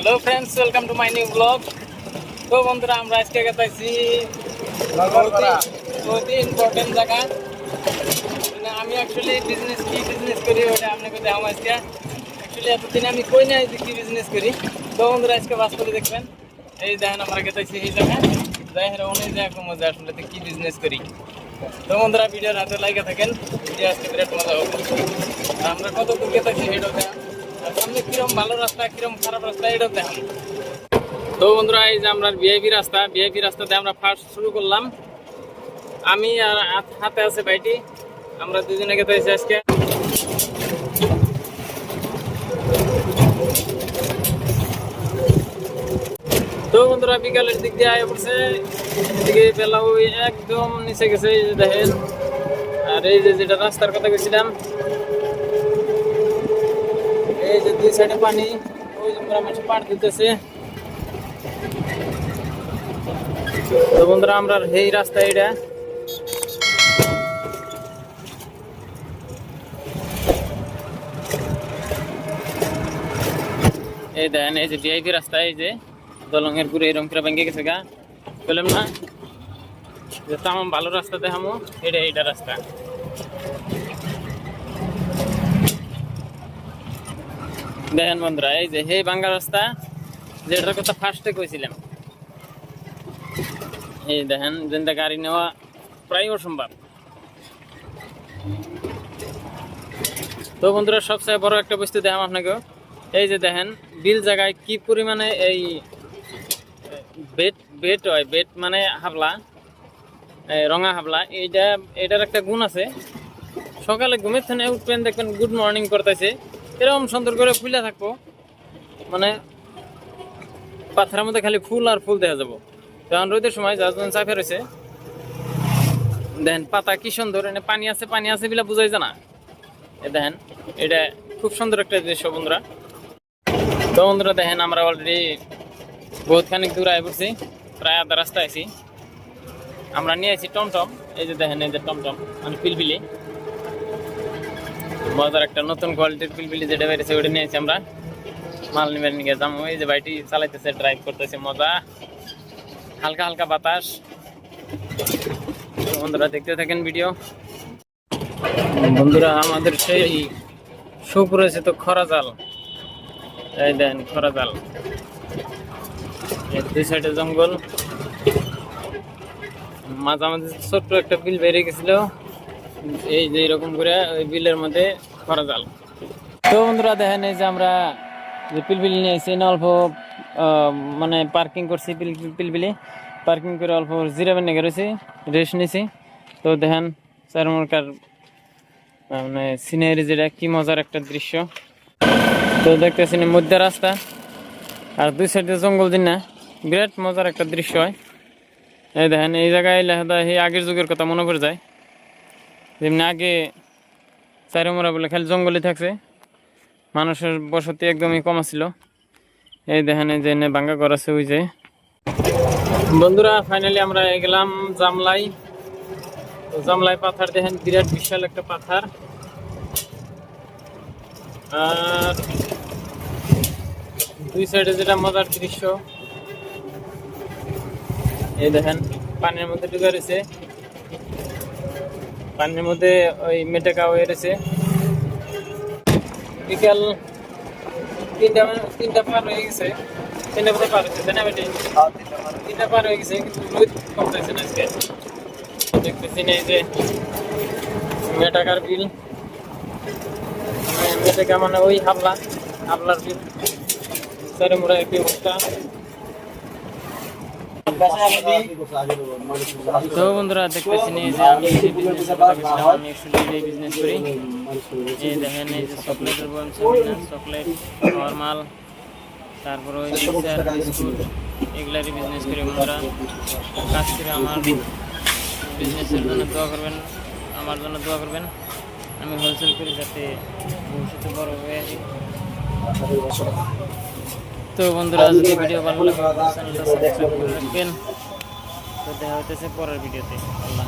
Hello friends welcome to my new blog তো বন্ধুরা আমরা আজকে গেছি বহুত ইম্পর্টেন্ট জায়গা। মানে আমি অ্যাকচুয়ালি বিজনেস কি বিজনেস করি ওটা আপনাকে দেখাম আজকে। অ্যাকচুয়ালি এতদিন আমি কই নাই যে কি বিজনেস করি। তো বন্ধুরা আজকে বাস্তবে দেখবেন। এই দেখেন আমরা গেছি এই জায়গা। যাই হেরা অনেক জায়গা মজা আসলে কি বিজনেস করি। তো বন্ধুরা ভিডিওর হাতে লাইকে থাকেন। আজকে বিরাট মজা হবে। আমরা কত দূর গেছি সেটাও দেখাম সামনে কিরম ভালো রাস্তা, কিরম খারাপ রাস্তা, এটাও দেখাম তো বন্ধুরা, এই যে আমরা ভিআইপি রাস্তা ভিআইপি রাস্তাতে আমরা ফার্স্ট শুরু করলাম। আমি আর হাতে আছে ভাইটি। আমরা দুজনে গেতে আজকে। তো বন্ধুরা, বিকালের দিক দিয়ে পড়ছে। এদিকে বেলা ওই একদম নিচে গেছে দেখেন। আর এই যে যেটা রাস্তার কথা গেছিলাম দুই সাইডে পানি, ওই পুরা মানুষ পার দিতেছে। তো বন্ধুরা, আমরা এই রাস্তা এটা এই দেখেন এই যে ভিআইপি রাস্তা, এই যে দলঙের পুরো এরকম করে ভেঙে গেছে গা। বললাম না, যে তামাম ভালো রাস্তা দেখামো এটা এইটা রাস্তা। দেখেন বন্ধুরা, এই যে হে বাঙ্গা রাস্তা যেটার কথা ফার্স্টে কইছিলাম। এই দেখেন যেটা গাড়ি নেওয়া প্রায় অসম্ভব। তো বন্ধুরা, সবচেয়ে বড় একটা বস্তু দেখাম আপনাকে। এই যে দেখেন, বিল জায়গায় কি পরিমাণে এই, বেট বেট হয়, বেট মানে হাবলা রঙা হাবলা, এইটা, এটার একটা গুণ আছে। সকালে ঘুমের থেকে উঠবেন, দেখবেন গুড মর্নিং করতেছে। এরকম সুন্দর করে ফুলে থাকব। মানে পাথরের মধ্যে খালি ফুল আর ফুল দেখা যাব। তখন রোদের সময় যখন চাপে রয়েছে দেখেন পাতা কি সুন্দর, এনে পানি আছে পানি আছে বিলা বুঝাই জানা দেখেন এটা খুব সুন্দর একটা দৃশ্য বন্ধুরা। তো বন্ধুরা দেখেন, আমরা অলরেডি বহুত খানিক দূর আয় পড়ছি, প্রায় আধা রাস্তা আছি। আমরা নিয়ে আছি টমটম, এই যে দেখেন, এই যে টমটম মানে পিলপিলি। মজার একটা নতুন কোয়ালিটির পিলপিলি যেটা বেরিয়েছে, ওটা নিয়েছি আমরা। মাল নিবেন নিয়ে যাম ওই যে বাইটি চালাইতেছে ড্রাইভ করতেছে, মজা। হালকা হালকা বাতাস। বন্ধুরা, দেখতে থাকেন ভিডিও বন্ধুরা, আমাদের সেই শোক রয়েছে তো খরা জাল এই দেন খরা জাল দুই সাইডে জঙ্গল। মাঝামাঝি ছোট্ট একটা বিল বেরিয়ে গেছিল। এই যে এরকম করে ওই বিলের মধ্যে খরা জাল। তো বন্ধুরা দেখেন এই যে আমরা যে পিলপিলি নিয়ে না অল্প মানে পার্কিং করছি পিল- পিলপিলি। পার্কিং করে অল্প জিরাবেন নেগে রয়েছি রেস্ট নিছি তো দেখেন চারমরকার মানে সিনারি যেটা, কি মজার একটা দৃশ্য। তো দেখতেছি মধ্যে রাস্তা, আর দুই সাইডে জঙ্গল দিন না। বিরাট মজার একটা দৃশ্য হয়। এই দেখেন, এই জায়গায় লেখা এই আগের যুগের কথা মনে পড়ে যায়। যেমনি আগে চারিমরা বলে খালি জঙ্গলে থাকছে, মানুষের বসতি একদমই কম ছিল এই দেখেন যে ভাঙ্গা ঘর আছে ওই যে। বন্ধুরা ফাইনালি আমরা গেলাম জামলাই। তো জামলাই পাথার দেখেন, বিরাট বিশাল একটা পাথার। আর দুই সাইডে যেটা মজার দৃশ্য, এই দেখেন, পানির মধ্যে ঢুকে রয়েছে। পানির মধ্যে ওই মেটেকা হয়ে রয়েছে বিকাল তিনটা তিনটা পার হয়ে গেছে। তিনটা বোধহয় পার হয়েছে না বেটি? তিনটা পার হয়ে গেছে কিন্তু রোদ কমতেছে না আজকে। দেখতেছি না এই যে মেটাকার বিল মানে মেটাকা মানে ওই হাবলা হাবলার বিল সারে মোড়া একটি অবস্থা তো বন্ধুরা দেখতেছি যে আমি যে বলছিলাম, আমি বিজনেস করি, এই দেখেন এই যে চকলেটের বলছে চকলেট নর্মাল তারপর ওই মিক্সার বিস্কুট এগুলারই বিজনেস করি বন্ধুরা। কাজ করে আমার বিজনেসের জন্য দোয়া করবেন, আমার জন্য দোয়া করবেন। আমি হোলসেল করি যাতে ভবিষ্যতে বড় হয়ে আসি তো বন্ধুরা যদি ভিডিও ভালো লাগে চ্যানেলটা সাবস্ক্রাইব করে রাখবেন। তো দেখা হইতেছে পরের ভিডিওতে আল্লাহ